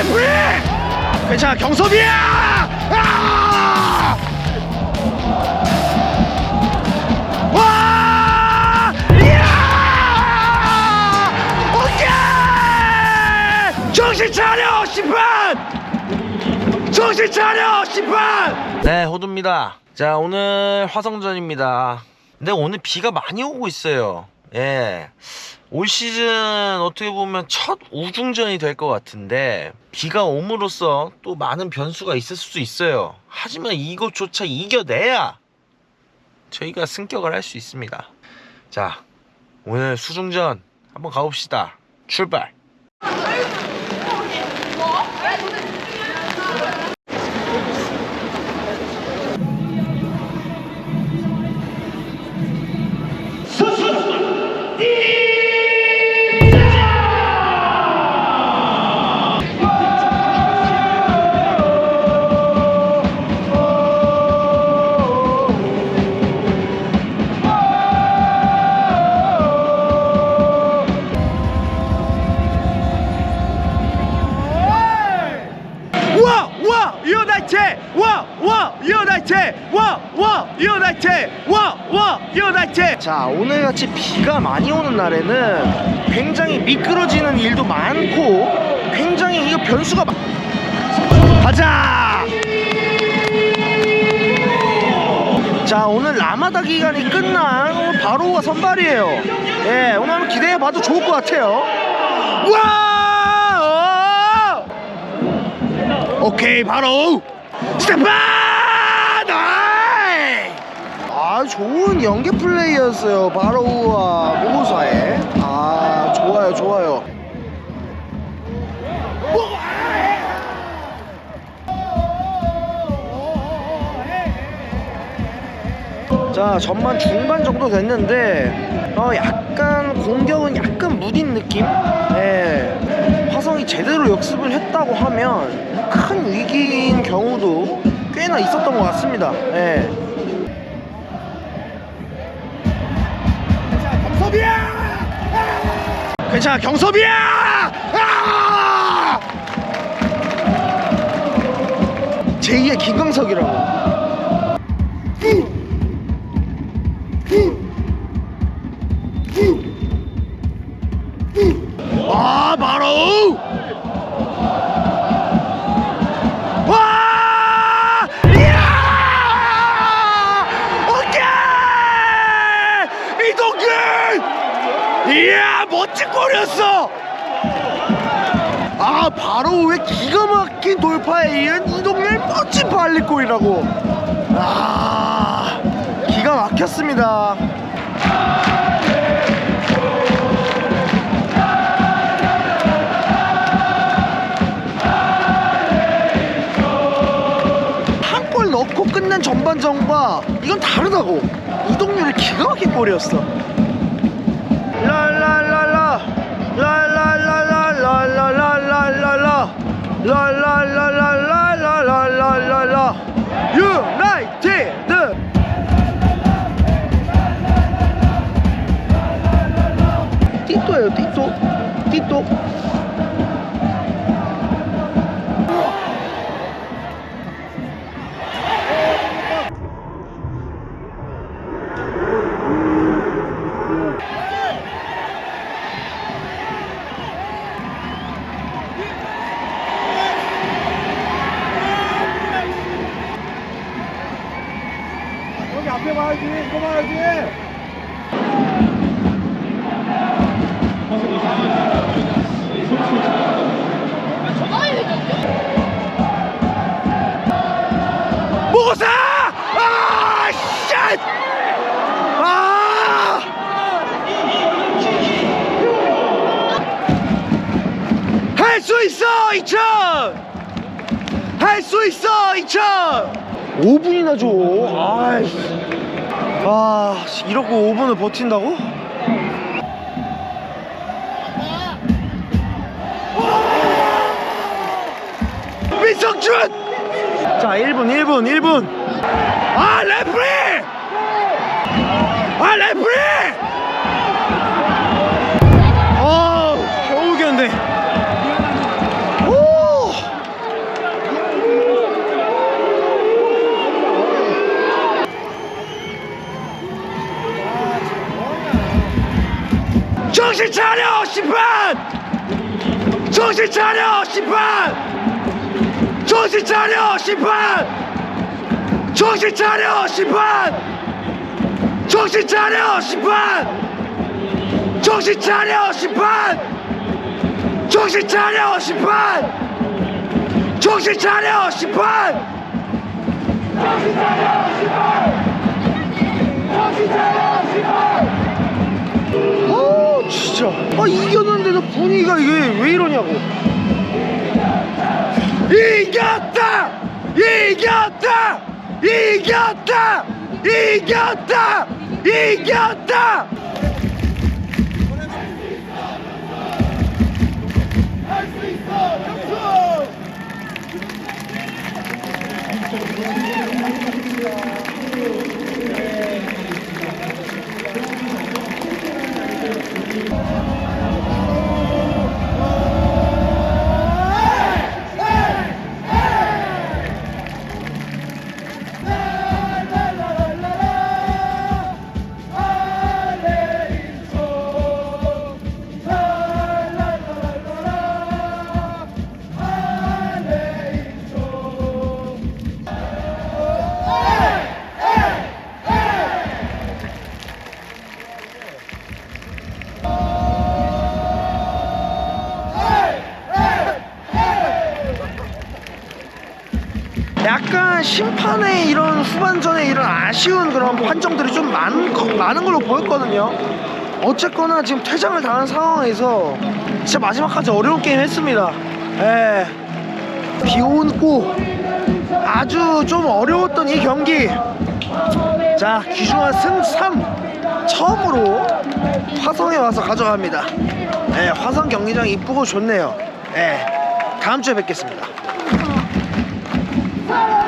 레프리! 괜찮아, 경섭이야! 아! 와! 이야! 오케이! 정신 차려, 심판! 정신 차려, 심판! 네, 호두입니다. 자, 오늘 화성전입니다. 근데 오늘 비가 많이 오고 있어요. 예. 올 시즌 어떻게 보면 첫 우중전이 될 것 같은데 비가 옴으로써 또 많은 변수가 있을 수도 있어요. 하지만 이것조차 이겨내야 저희가 승격을 할 수 있습니다. 자, 오늘 수중전 한번 가봅시다. 출발! 유나이트! 와! 와! 유나이트! 와! 와! 유나이트! 자, 오늘같이 비가 많이 오는 날에는 굉장히 미끄러지는 일도 많고 굉장히 이거 변수가 많... 가자! 자, 오늘 라마다 기간이 끝난 바로가 선발이에요. 예, 오늘 한번 기대해봐도 좋을 것 같아요. 와! 오케이 바로 스테판 아이! 아 좋은 연계 플레이였어요 바로 우와 모고사의. 아 좋아요 좋아요. 자 전반 중반 정도 됐는데 어 약간 공격은 약간 무딘 느낌? 예 화성이 제대로 역습을 했다고 하면 큰 위기인 경우도 꽤나 있었던 것 같습니다. 예. 괜찮아 경섭이야! 아! 제2의 김광석이라고 이야 멋진 골이었어! 아 바로 왜 기가 막힌 돌파에 이은 이동균 멋진 발리골이라고. 아 기가 막혔습니다. 한 골 넣고 끝낸 전반전과 이건 다르다고. 이동률이 기가 막힌 골이었어 라라라라라라라라라 라라라라라라라 앞에 봐야지, 이거 봐야지. 아! 쉣! 아! 할 수 있어, 이천! 할 수 있어, 이천! 5분이나 줘. 아이씨. 아, 이러고 5분을 버틴다고? 민성준! 자 1분 1분 1분 아 레프리 아 레프리 정신 차려 심판 정신 차려 심판 정신 차려 심판 정신 차려 심판 정신 차려 심판 정신 차려 심판 정신 차려 심판 정신 차려 심판 어 진짜. 아 이겼는데도 분위기가 이게 왜 이러냐고. 이겼다! 이겼다! 이겼다! 이겼다! 이겼다 약간 심판의 이런 후반전에 이런 아쉬운 그런 판정들이 좀 거- 많은 걸로 보였거든요. 어쨌거나 지금 퇴장을 당한 상황에서 진짜 마지막까지 어려운 게임 했습니다. 예. 비 오고 아주 좀 어려웠던 이 경기. 자, 귀중한 승 3. 처음으로 화성에 와서 가져갑니다. 예, 화성 경기장 이쁘고 좋네요. 예. 다음 주에 뵙겠습니다. 사랑